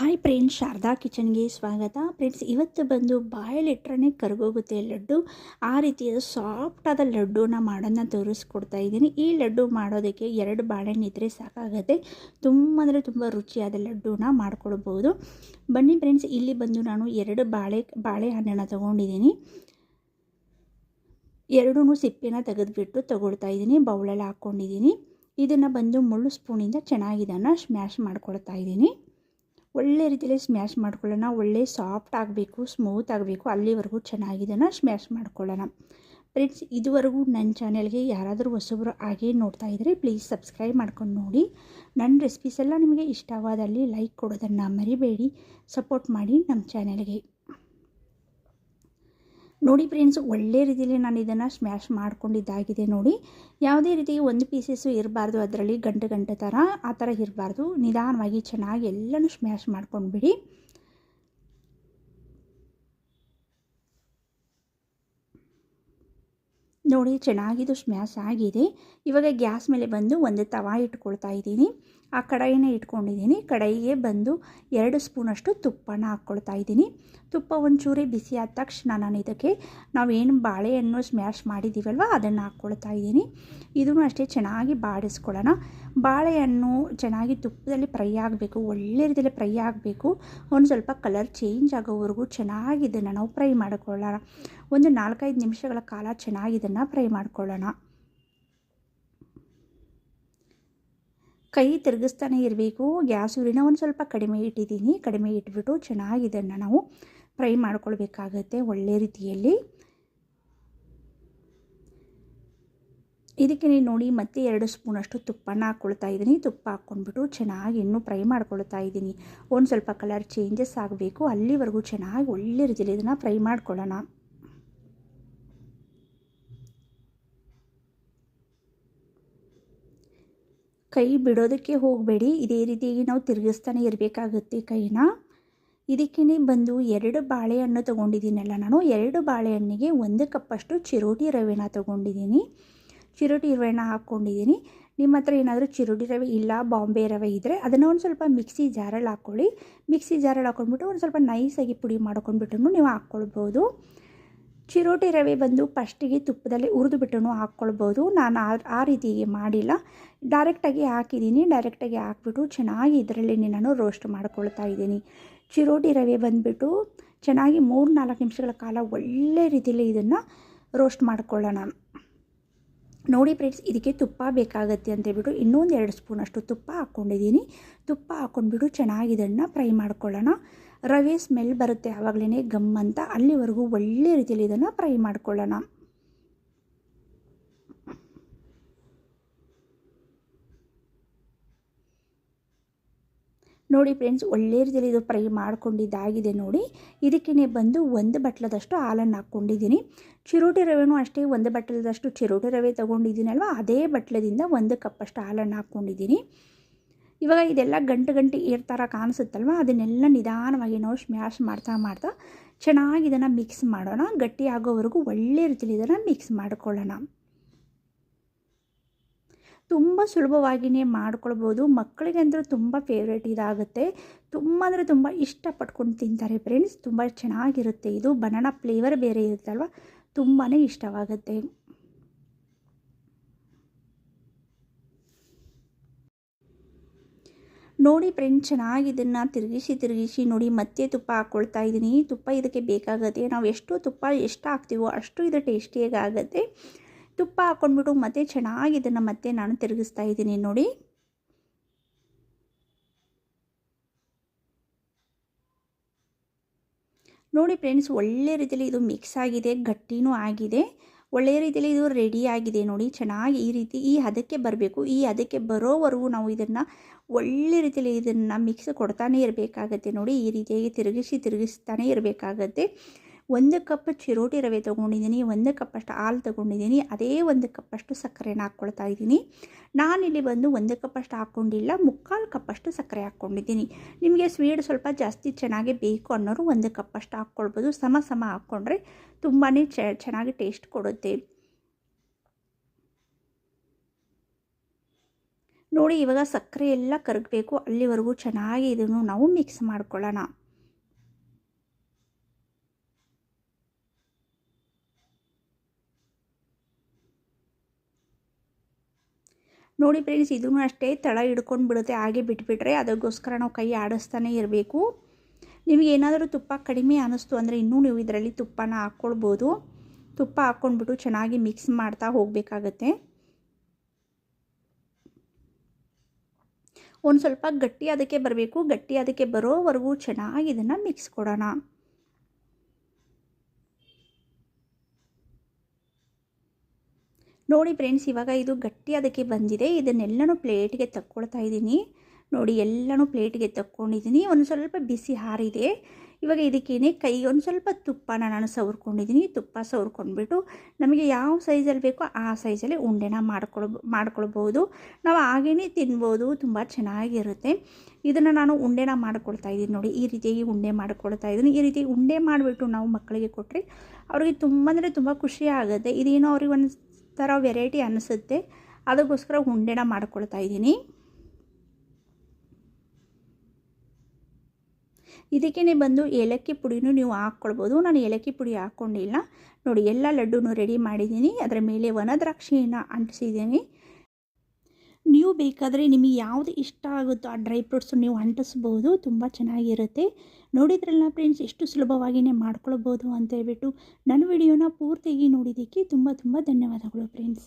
Hi friends, Sharada ಕಿಚನ್ಗೆ ಸ್ವಾಗತ. Friends, ಇವತ್ತು ಬಂದು ಬಾಯಲ್ಲಿಟ್ರೇ ಕರಗೋಗುತ್ತೆ ಲಡ್ಡು. ಆ ರೀತಿಯ ಸಾಫ್ಟಾದ ಲಡ್ಡುನ ಮಾಡೋದನ್ನ ತೋರಿಸ್ಕೊಡ್ತಾ ಇದ್ದೀನಿ. ಈ ಲಡ್ಡು ಮಾಡೋದಕ್ಕೆ ಎರಡು ಬಾಳೆಹಣ್ಣು ಇದ್ದರೆ ಸಾಕಾಗುತ್ತೆ. ತುಂಬ ಅಂದರೆ ತುಂಬ ರುಚಿಯಾದ ಲಡ್ಡುನ ಮಾಡ್ಕೊಳ್ಬೋದು. ಬನ್ನಿ ಫ್ರೆಂಡ್ಸ್, ಇಲ್ಲಿ ಬಂದು ನಾನು ಎರಡು ಬಾಳೆ ಬಾಳೆಹಣ್ಣನ್ನು ತೊಗೊಂಡಿದ್ದೀನಿ. ಎರಡೂ ಸಿಪ್ಪೆನ ತೆಗೆದುಬಿಟ್ಟು ತೊಗೊಳ್ತಾ ಇದ್ದೀನಿ, ಬೌಲಲ್ಲಿ ಹಾಕ್ಕೊಂಡಿದ್ದೀನಿ ಇದನ್ನು ಬಂದು ಮುಳ್ಳು ಸ್ಪೂನಿಂದ ಚೆನ್ನಾಗಿ ಇದನ್ನು ಸ್ಮ್ಯಾಶ್ ಮಾಡ್ಕೊಳ್ತಾ ಇದ್ದೀನಿ. ಒಳ್ಳೆ ರೀತಿಯಲ್ಲಿ ಸ್ಮ್ಯಾಶ್ ಮಾಡ್ಕೊಳ್ಳೋಣ, ಒಳ್ಳೆ ಸಾಫ್ಟ್ ಆಗಬೇಕು ಸ್ಮೂತ್ ಆಗಬೇಕು, ಅಲ್ಲಿವರೆಗೂ ಚೆನ್ನಾಗಿ ಇದನ್ನು ಸ್ಮ್ಯಾಶ್ ಮಾಡ್ಕೊಳ್ಳೋಣ. ಫ್ರೆಂಡ್ಸ್ ಇದುವರೆಗೂ ನನ್ನ ಚಾನೆಲ್ಗೆ ಯಾರಾದರೂ ಹೊಸಬರು ಹಾಗೆ ನೋಡ್ತಾ ಇದ್ದರೆ ಪ್ಲೀಸ್ ಸಬ್ಸ್ಕ್ರೈಬ್ ಮಾಡ್ಕೊಂಡು ನೋಡಿ. ನನ್ನ ರೆಸಿಪೀಸ್ ಎಲ್ಲ ನಿಮಗೆ ಇಷ್ಟವಾದಲ್ಲಿ ಲೈಕ್ ಕೊಡೋದನ್ನು ಮರಿಬೇಡಿ ಸಪೋರ್ಟ್ ಮಾಡಿ ನಮ್ಮ ಚಾನೆಲ್ಗೆ ನೋಡಿ ಫ್ರೆಂಡ್ಸ್ ಒಳ್ಳೆ ರೀತಿಯಲ್ಲಿ ನಾನು ಇದನ್ನು ಸ್ಮ್ಯಾಶ್ ಮಾಡ್ಕೊಂಡಿದ್ದಾಗಿದೆ ನೋಡಿ. ಯಾವುದೇ ರೀತಿ ಒಂದು ಪೀಸಸ್ಸು ಇರಬಾರ್ದು, ಅದರಲ್ಲಿ ಗಂಟೆ ಗಂಟೆ ಥರ ಆ ಥರ ಇರಬಾರ್ದು. ನಿಧಾನವಾಗಿ ಚೆನ್ನಾಗಿ ಎಲ್ಲನೂ ಸ್ಮ್ಯಾಶ್ ಮಾಡ್ಕೊಂಡ್ಬಿಡಿ. ನೋಡಿ ಚೆನ್ನಾಗಿದು ಸ್ಮ್ಯಾಶ್ ಆಗಿದೆ. ಇವಾಗ ಗ್ಯಾಸ್ ಮೇಲೆ ಬಂದು ಒಂದು ತವಾ ಇಟ್ಕೊಳ್ತಾ ಇದ್ದೀನಿ. ಆ ಕಡಾಯಿನ ಇಟ್ಕೊಂಡಿದ್ದೀನಿ. ಕಡಾಯಿಗೆ ಬಂದು ಎರಡು ಸ್ಪೂನಷ್ಟು ತುಪ್ಪನ ಹಾಕ್ಕೊಳ್ತಾ ಇದ್ದೀನಿ. ತುಪ್ಪ ಒಂಚೂರೇ ಬಿಸಿ ಆದ ತಕ್ಷಣ ನಾನು ಇದಕ್ಕೆ ನಾವೇನು ಬಾಳೆಹಣ್ಣು ಸ್ಮ್ಯಾಶ್ ಮಾಡಿದ್ದೀವಲ್ವ, ಅದನ್ನು ಹಾಕ್ಕೊಳ್ತಾ ಇದ್ದೀನಿ. ಇದನ್ನು ಅಷ್ಟೇ ಚೆನ್ನಾಗಿ ಬಾಡಿಸ್ಕೊಳ್ಳೋಣ. ಬಾಳೆಹಣ್ಣು ಚೆನ್ನಾಗಿ ತುಪ್ಪದಲ್ಲಿ ಫ್ರೈ ಆಗಬೇಕು, ಒಳ್ಳೆ ರೀತಿಯಲ್ಲಿ ಫ್ರೈ ಆಗಬೇಕು. ಒಂದು ಸ್ವಲ್ಪ ಕಲರ್ ಚೇಂಜ್ ಆಗೋವರೆಗೂ ಚೆನ್ನಾಗಿ ಇದನ್ನು ನಾವು ಫ್ರೈ ಮಾಡಿಕೊಳ್ಳೋಣ. ಒಂದು ನಾಲ್ಕೈದು ನಿಮಿಷಗಳ ಕಾಲ ಚೆನ್ನಾಗಿ ಇದನ್ನು ಫ್ರೈ ಮಾಡ್ಕೊಳ್ಳೋಣ. ಕೈ ತಿರುಗಿಸ್ತಾನೆ ಇರಬೇಕು. ಗ್ಯಾಸ್ ಉರಿನ ಒಂದು ಸ್ವಲ್ಪ ಕಡಿಮೆ ಇಟ್ಟಿದ್ದೀನಿ. ಕಡಿಮೆ ಇಟ್ಬಿಟ್ಟು ಚೆನ್ನಾಗಿ ಇದನ್ನು ನಾವು ಫ್ರೈ ಮಾಡ್ಕೊಳ್ಬೇಕಾಗತ್ತೆ ಒಳ್ಳೆ ರೀತಿಯಲ್ಲಿ. ಇದಕ್ಕೆ ನೋಡಿ ಮತ್ತೆ ಎರಡು ಸ್ಪೂನಷ್ಟು ತುಪ್ಪನ ಹಾಕ್ಕೊಳ್ತಾ ಇದ್ದೀನಿ. ತುಪ್ಪ ಹಾಕ್ಕೊಂಡ್ಬಿಟ್ಟು ಚೆನ್ನಾಗಿ ಇನ್ನೂ ಫ್ರೈ ಮಾಡ್ಕೊಳ್ತಾ ಇದ್ದೀನಿ. ಒಂದು ಸ್ವಲ್ಪ ಕಲರ್ ಚೇಂಜಸ್ ಆಗಬೇಕು. ಅಲ್ಲಿವರೆಗೂ ಚೆನ್ನಾಗಿ ಒಳ್ಳೆ ರೀತಿಯಲ್ಲಿ ಇದನ್ನು ಫ್ರೈ ಮಾಡ್ಕೊಳ್ಳೋಣ. ಕೈ ಬಿಡೋದಕ್ಕೆ ಹೋಗಬೇಡಿ. ಇದೇ ರೀತಿಯಾಗಿ ನಾವು ತಿರುಗಿಸ್ತಾನೆ ಇರಬೇಕಾಗುತ್ತೆ ಕೈನ. ಇದಕ್ಕೇ ಬಂದು ಎರಡು ಬಾಳೆಹಣ್ಣು ತೊಗೊಂಡಿದ್ದೀನಲ್ಲ ನಾನು. ಎರಡು ಬಾಳೆಹಣ್ಣಿಗೆ ಒಂದು ಕಪ್ಪಷ್ಟು ಚಿರೋಟಿ ರವೆನ ತೊಗೊಂಡಿದ್ದೀನಿ. ಚಿರೋಟಿ ರವೆನ ಹಾಕ್ಕೊಂಡಿದ್ದೀನಿ. ನಿಮ್ಮ ಹತ್ರ ಏನಾದರೂ ಚಿರೋಟಿ ರವೆ ಇಲ್ಲ, ಬಾಂಬೆ ರವೆ ಇದ್ದರೆ ಅದನ್ನು ಒಂದು ಸ್ವಲ್ಪ ಮಿಕ್ಸಿ ಜಾರಲ್ಲಿ ಹಾಕ್ಕೊಳ್ಳಿ ಮಿಕ್ಸಿ ಜಾರಲ್ಲಿ ಹಾಕ್ಕೊಂಡ್ಬಿಟ್ಟು ಒಂದು ಸ್ವಲ್ಪ ನೈಸಾಗಿ ಪುಡಿ ಮಾಡ್ಕೊಂಡ್ಬಿಟ್ಟು ನೀವು ಹಾಕ್ಕೊಳ್ಬೋದು ಚಿರೋಟಿ ರವೆ ಬಂದು ಫಸ್ಟಿಗೆ ತುಪ್ಪದಲ್ಲಿ ಹುರಿದು ಬಿಟ್ಟು ಹಾಕ್ಕೊಳ್ಬೋದು ನಾನು ಆ ಆ ರೀತಿಗೆ ಮಾಡಿಲ್ಲ. ಡೈರೆಕ್ಟಾಗಿ ಹಾಕಿದ್ದೀನಿ. ಡೈರೆಕ್ಟಾಗಿ ಹಾಕ್ಬಿಟ್ಟು ಚೆನ್ನಾಗಿ ಇದರಲ್ಲಿ ನಾನು ರೋಸ್ಟ್ ಮಾಡ್ಕೊಳ್ತಾ ಇದ್ದೀನಿ. ಚಿರೋಟಿ ರವೆ ಬಂದುಬಿಟ್ಟು ಚೆನ್ನಾಗಿ ಮೂರು ನಾಲ್ಕು ನಿಮಿಷಗಳ ಕಾಲ ಒಳ್ಳೆ ರೀತಿಯಲ್ಲಿ ಇದನ್ನು ರೋಸ್ಟ್ ಮಾಡ್ಕೊಳ್ಳೋಣ. ನೋಡಿ ಫ್ರೆಂಡ್ಸ್, ಇದಕ್ಕೆ ತುಪ್ಪ ಬೇಕಾಗತ್ತೆ ಅಂತೇಳ್ಬಿಟ್ಟು ಇನ್ನೊಂದು ಎರಡು ಸ್ಪೂನಷ್ಟು ತುಪ್ಪ ಹಾಕ್ಕೊಂಡಿದ್ದೀನಿ. ತುಪ್ಪ ಹಾಕ್ಕೊಂಡ್ಬಿಟ್ಟು ಚೆನ್ನಾಗಿ ಇದನ್ನು ಫ್ರೈ ಮಾಡ್ಕೊಳ್ಳೋಣ. ರವೆ ಸ್ಮೆಲ್ ಬರುತ್ತೆ ಆವಾಗಲೇ ಗಮ್ ಅಂತ ಅಲ್ಲಿವರೆಗೂ ಒಳ್ಳೆ ರೀತಿಯಲ್ಲಿ ಇದನ್ನು ಫ್ರೈ ಮಾಡ್ಕೊಳ್ಳೋಣ. ನೋಡಿ ಫ್ರೆಂಡ್ಸ್, ಒಳ್ಳೆ ರೀತಿಯಲ್ಲಿ ಇದು ಫ್ರೈ ಮಾಡ್ಕೊಂಡಿದ್ದಾಗಿದೆ ನೋಡಿ. ಇದಕ್ಕೇ ಬಂದು ಒಂದು ಬಟ್ಲದಷ್ಟು ಹಾಲನ್ನು ಹಾಕ್ಕೊಂಡಿದ್ದೀನಿ. ಚಿರೋಟಿ ರವೆನೂ ಅಷ್ಟೇ, ಒಂದು ಬಟ್ಲದಷ್ಟು ಚಿರೋಟಿ ರವೆ ತೊಗೊಂಡಿದ್ದೀನಲ್ವ? ಅದೇ ಬಟ್ಲದಿಂದ ಒಂದು ಕಪ್ಪಷ್ಟು ಹಾಲನ್ನು ಹಾಕ್ಕೊಂಡಿದ್ದೀನಿ. ಇವಾಗ ಇದೆಲ್ಲ ಗಂಟು ಗಂಟೆ ಏರ್ ಥರ ಕಾಣಿಸುತ್ತಲ್ವ? ಅದನ್ನೆಲ್ಲ ನಿಧಾನವಾಗಿ ನಾವು ಸ್ಮ್ಯಾಶ್ ಮಾಡ್ತಾ ಮಾಡ್ತಾ ಚೆನ್ನಾಗಿ ಇದನ್ನು ಮಿಕ್ಸ್ ಮಾಡೋಣ. ಗಟ್ಟಿ ಆಗೋವರೆಗೂ ಒಳ್ಳೆ ರೀತಿಯಲ್ಲಿ ಇದನ್ನು ಮಿಕ್ಸ್ ಮಾಡ್ಕೊಳ್ಳೋಣ. ತುಂಬ ಸುಲಭವಾಗಿಯೇ ಮಾಡ್ಕೊಳ್ಬೋದು. ಮಕ್ಕಳಿಗಂತೂ ತುಂಬ ಫೇವ್ರೇಟ್ ಇದಾಗುತ್ತೆ. ತುಂಬ ಅಂದರೆ ತುಂಬ ಇಷ್ಟಪಟ್ಕೊಂಡು ತಿಂತಾರೆ ಫ್ರೆಂಡ್ಸ್ ತುಂಬ ಚೆನ್ನಾಗಿರುತ್ತೆ ಇದು. ಬನಾನಾ ಫ್ಲೇವರ್ ಬೇರೆ ಇರುತ್ತಲ್ವ ತುಂಬಾ ಇಷ್ಟವಾಗುತ್ತೆ. ನೋಡಿ ಫ್ರೆಂಡ್ ಚೆನ್ನಾಗಿ ಇದನ್ನು ತಿರುಗಿಸಿ ತಿರುಗಿಸಿ ನೋಡಿ ಮತ್ತೆ ತುಪ್ಪ ಹಾಕ್ಕೊಳ್ತಾ ಇದ್ದೀನಿ ತುಪ್ಪ ಇದಕ್ಕೆ ಬೇಕಾಗುತ್ತೆ. ನಾವು ಎಷ್ಟು ತುಪ್ಪ ಎಷ್ಟು ಹಾಕ್ತೀವೋ ಅಷ್ಟು ಇದು ಟೇಸ್ಟಿಯಾಗಿ ಆಗುತ್ತೆ. ತುಪ್ಪ ಹಾಕ್ಕೊಂಡ್ಬಿಟ್ಟು ಮತ್ತೆ ಚೆನ್ನಾಗಿ ಇದನ್ನು ಮತ್ತೆ ನಾನು ತಿರುಗಿಸ್ತಾ ಇದ್ದೀನಿ ನೋಡಿ. ನೋಡಿ ಫ್ರೆಂಡ್ಸ್, ಒಳ್ಳೆ ರೀತಿಯಲ್ಲಿ ಇದು ಮಿಕ್ಸ್ ಆಗಿದೆ, ಗಟ್ಟಿನೂ ಆಗಿದೆ. ಒಳ್ಳೆಯ ರೀತಿಯಲ್ಲಿ ಇದು ರೆಡಿ ಆಗಿದೆ ನೋಡಿ, ಚೆನ್ನಾಗಿ ಈ ರೀತಿ ಈ ಹದಕ್ಕೆ ಬರಬೇಕು. ಈ ಹದಕ್ಕೆ ಬರೋವರೆಗೂ ನಾವು ಇದನ್ನು ಒಳ್ಳೆ ರೀತಿಯಲ್ಲಿ ಇದನ್ನು ಮಿಕ್ಸ್ ಕೊಡ್ತಾನೆ ಇರಬೇಕಾಗತ್ತೆ ನೋಡಿ, ಈ ರೀತಿಯಾಗಿ ತಿರುಗಿಸಿ ತಿರುಗಿಸ್ತಾನೆ ಇರಬೇಕಾಗತ್ತೆ. ಒಂದು ಕಪ್ ಚಿರೋಟಿ ರವೆ ತೊಗೊಂಡಿದ್ದೀನಿ, ಒಂದು ಕಪ್ಪಷ್ಟು ಹಾಲು ತೊಗೊಂಡಿದ್ದೀನಿ, ಅದೇ ಒಂದು ಕಪ್ಪಷ್ಟು ಸಕ್ಕರೆನ ಹಾಕ್ಕೊಳ್ತಾ ಇದ್ದೀನಿ. ನಾನಿಲ್ಲಿ ಬಂದು ಒಂದು ಕಪ್ಪಷ್ಟು ಹಾಕ್ಕೊಂಡಿಲ್ಲ, ಮುಕ್ಕಾಲು ಕಪ್ಪಷ್ಟು ಸಕ್ಕರೆ ಹಾಕ್ಕೊಂಡಿದ್ದೀನಿ. ನಿಮಗೆ ಸ್ವೀಟ್ ಸ್ವಲ್ಪ ಜಾಸ್ತಿ ಚೆನ್ನಾಗಿ ಬೇಕು ಅನ್ನೋರು ಒಂದು ಕಪ್ಪಷ್ಟು ಹಾಕ್ಕೊಳ್ಬೋದು. ಸಮ ಸಮ ಹಾಕ್ಕೊಂಡ್ರೆ ತುಂಬಾ ಚೆನ್ನಾಗಿ ಟೇಸ್ಟ್ ಕೊಡುತ್ತೆ. ನೋಡಿ, ಇವಾಗ ಸಕ್ಕರೆ ಎಲ್ಲ ಕರಗಬೇಕು, ಅಲ್ಲಿವರೆಗೂ ಚೆನ್ನಾಗಿ ಇದನ್ನು ನಾವು ಮಿಕ್ಸ್ ಮಾಡ್ಕೊಳ್ಳೋಣ. ನೋಡಿ ಫ್ರೆಂಡ್ಸ್ ಇದೂ ಅಷ್ಟೇ ತಳ ಹಿಡ್ಕೊಂಡು ಬಿಡುತ್ತೆ. ಹಾಗೆ ಬಿಟ್ಬಿಟ್ರೆ ಅದಕ್ಕೋಸ್ಕರ ನಾವು ಕೈ ಆಡಿಸ್ತಾನೆ ಇರಬೇಕು. ನಿಮಗೆ ಏನಾದರೂ ತುಪ್ಪ ಕಡಿಮೆ ಅನ್ನಿಸ್ತು ಅಂದರೆ ಇನ್ನೂ ನೀವು ಇದರಲ್ಲಿ ತುಪ್ಪನ ಹಾಕ್ಕೊಳ್ಬೋದು. ತುಪ್ಪ ಹಾಕ್ಕೊಂಡ್ಬಿಟ್ಟು ಚೆನ್ನಾಗಿ ಮಿಕ್ಸ್ ಮಾಡ್ತಾ ಹೋಗಬೇಕಾಗತ್ತೆ. ಒಂದು ಸ್ವಲ್ಪ ಗಟ್ಟಿ ಅದಕ್ಕೆ ಬರಬೇಕು. ಗಟ್ಟಿ ಅದಕ್ಕೆ ಬರೋವರೆಗೂ ಚೆನ್ನಾಗಿ ಇದನ್ನು ಮಿಕ್ಸ್ ಕೊಡೋಣ. ನೋಡಿ ಫ್ರೆಂಡ್ಸ್, ಇವಾಗ ಇದು ಗಟ್ಟಿ ಅದಕ್ಕೆ ಬಂದಿದೆ. ಇದನ್ನೆಲ್ಲನೂ ಪ್ಲೇಟ್ಗೆ ತಕ್ಕೊಳ್ತಾ ಇದ್ದೀನಿ. ನೋಡಿ, ಎಲ್ಲನೂ ಪ್ಲೇಟ್ಗೆ ತಕ್ಕೊಂಡಿದ್ದೀನಿ. ಒಂದು ಸ್ವಲ್ಪ ಬಿಸಿ ಹಾರಿದೆ. ಇವಾಗ ಇದಕ್ಕೇನೆ ಕೈಗೆ ಒಂದು ಸ್ವಲ್ಪ ತುಪ್ಪನ ನಾನು ಸವರ್ಕೊಂಡಿದ್ದೀನಿ. ತುಪ್ಪ ಸವರ್ಕೊಂಡ್ಬಿಟ್ಟು ನಮಗೆ ಯಾವ ಸೈಜಲ್ಲಿ ಬೇಕೋ ಆ ಸೈಜಲ್ಲಿ ಉಂಡೆನ ಮಾಡ್ಕೊಳ್, ಮಾಡ್ಕೊಳ್ಬೋದು. ನಾವು ಹಾಗೇ ತಿನ್ಬೋದು. ತುಂಬ ಚೆನ್ನಾಗಿರುತ್ತೆ. ಇದನ್ನು ನಾನು ಉಂಡೆನ ಮಾಡ್ಕೊಳ್ತಾ ಇದ್ದೀನಿ. ನೋಡಿ, ಈ ರೀತಿಯಾಗಿ ಉಂಡೆ ಮಾಡ್ಕೊಳ್ತಾ ಇದ್ದೀನಿ. ಈ ರೀತಿ ಉಂಡೆ ಮಾಡಿಬಿಟ್ಟು ನಾವು ಮಕ್ಕಳಿಗೆ ಕೊಟ್ಟರೆ ಅವ್ರಿಗೆ ತುಂಬ, ಅಂದರೆ ತುಂಬ ಖುಷಿ ಆಗುತ್ತೆ. ಇದೇನೋ ಅವ್ರಿಗೆ ಒಂದು ಥರ ವೆರೈಟಿ ಅನಿಸುತ್ತೆ. ಅದಕ್ಕೋಸ್ಕರ ಉಂಡೆನ ಮಾಡ್ಕೊಳ್ತಾ ಇದ್ದೀನಿ. ಇದಕ್ಕೇ ಬಂದು ಏಲಕ್ಕಿ ಪುಡಿನೂ ನೀವು ಹಾಕ್ಕೊಳ್ಬೋದು. ನಾನು ಏಲಕ್ಕಿ ಪುಡಿ ಹಾಕ್ಕೊಂಡಿಲ್ಲ. ನೋಡಿ, ಎಲ್ಲ ಲಡ್ಡೂ ರೆಡಿ ಮಾಡಿದ್ದೀನಿ. ಅದರ ಮೇಲೆ ವನದ್ರಾಕ್ಷಿಯನ್ನು ಅಂಟಿಸಿದ್ದೀನಿ. ನೀವು ಬೇಕಾದರೆ ನಿಮಗೆ ಯಾವುದು ಇಷ್ಟ ಆಗುತ್ತೋ ಆ ಡ್ರೈ ಫ್ರೂಟ್ಸು ನೀವು ಅಂಟಿಸ್ಬೋದು, ತುಂಬ ಚೆನ್ನಾಗಿರುತ್ತೆ. ನೋಡಿದ್ರಲ್ಲ ಫ್ರೆಂಡ್ಸ್ ಎಷ್ಟು ಸುಲಭವಾಗಿಯೇ ಮಾಡ್ಕೊಳ್ಬೋದು ಅಂತ ಹೇಳ್ಬಿಟ್ಟು ನನ್ನ ವಿಡಿಯೋನ ಪೂರ್ತಿಯಾಗಿ ನೋಡಿದ್ದಕ್ಕೆ ತುಂಬ ತುಂಬ ಧನ್ಯವಾದಗಳು ಫ್ರೆಂಡ್ಸ್.